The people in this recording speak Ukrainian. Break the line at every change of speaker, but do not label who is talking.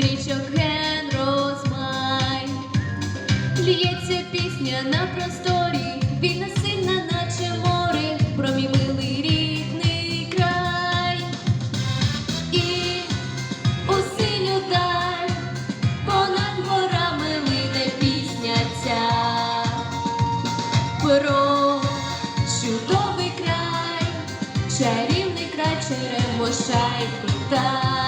річок ген розмай, лється пісня на просторі, вільна сильна, наче море, про мій милий рідний край, і у синю даль понад горами мине пісня ця про чудовий край, чарівний край, черемошай питай.